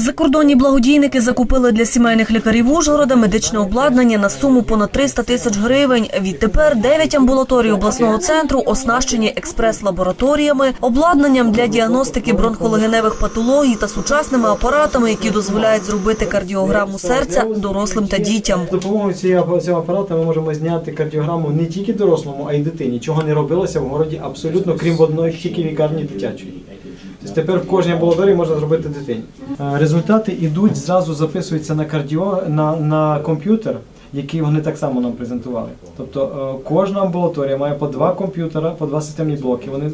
Закордонні благодійники закупили для сімейних лікарів Ужгорода медичне обладнання на суму понад 300 тисяч гривень. Відтепер 9 амбулаторій обласного центру оснащені експрес-лабораторіями, обладнанням для діагностики бронхолегеневих патологій та сучасними апаратами, які дозволяють зробити кардіограму серця дорослим та дітям. З допомогою цього апарату ми можемо зняти кардіограму не тільки дорослому, а й дитині. Чого не робилося в городі абсолютно, крім одної тільки лікарні дитячої. Тобто тепер в кожній амбулаторії можна зробити дитині. Е, Результати йдуть, зразу записуються на кардіо на, на комп'ютер. Який вони так само нам презентували. Тобто е, кожна амбулаторія має по два комп'ютера, по два системні блоки. Вони е,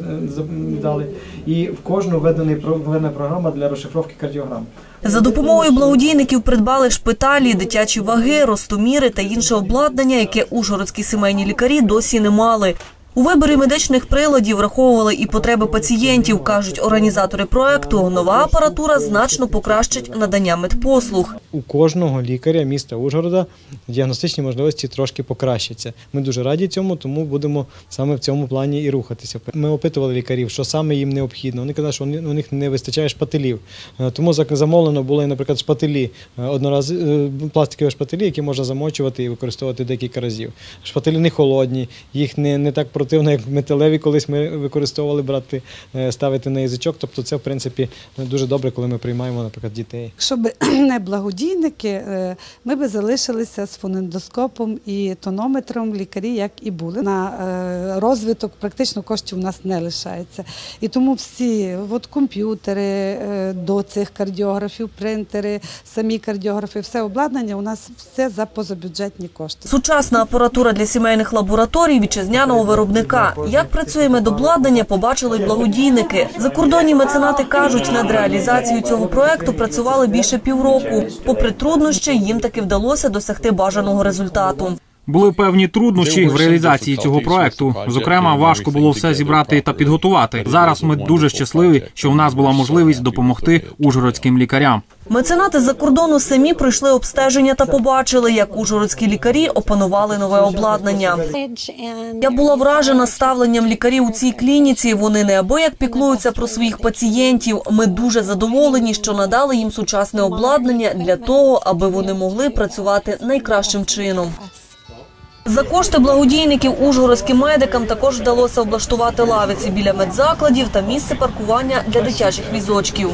дали, і в кожну введена програма для розшифровки кардіограм. За допомогою благодійників придбали шпиталі, дитячі ваги, ростоміри та інше обладнання, яке ужгородські сімейні лікарі досі не мали. У виборі медичних приладів враховували і потреби пацієнтів, кажуть організатори проекту. Нова апаратура значно покращить надання медпослуг. у кожного лікаря міста Ужгорода діагностичні можливості трошки покращаться. Ми дуже раді цьому, тому будемо саме в цьому плані і рухатися. Ми опитували лікарів, що саме їм необхідно. Вони казали, що у них не вистачає шпателів. Е, Тому замовлено були, наприклад, шпателі е, е, пластикові шпателі, які можна замочувати і використовувати декілька разів. Шпателі не холодні, їх не, не так противно, як металеві, колись ми використовували брати, е, ставити на язичок. Тобто, це в принципі дуже добре, коли ми приймаємо, наприклад, дітей. Якщо б не благодійники, е, ми б залишилися з фонендоскопом і тонометром лікарі, як і були. На е, розвиток практично коштів у нас не лишається. І тому всі от комп'ютери до цих кардіографів, принтери, самі кардіографи, все обладнання у нас все за позабюджетні кошти. Сучасна апаратура для сімейних лабораторій вітчизняного виробника. Як працює медобладнання, побачили й благодійники. Закордонні меценати кажуть, над реалізацією цього проекту працювали більше півроку. Попри труднощі, їм таки вдалося досягти бажаного результату. Були певні труднощі в реалізації цього проекту. Зокрема, важко було все зібрати та підготувати. Зараз ми дуже щасливі, що в нас була можливість допомогти ужгородським лікарям. Меценати з-за кордону самі пройшли обстеження та побачили, як ужгородські лікарі опанували нове обладнання. Я була вражена ставленням лікарів у цій клініці. Вони неабияк піклуються про своїх пацієнтів. Ми дуже задоволені, що надали їм сучасне обладнання для того, аби вони могли працювати найкращим чином. За кошти благодійників ужгородським медикам також вдалося облаштувати лавиці біля медзакладів та місце паркування для дитячих візочків.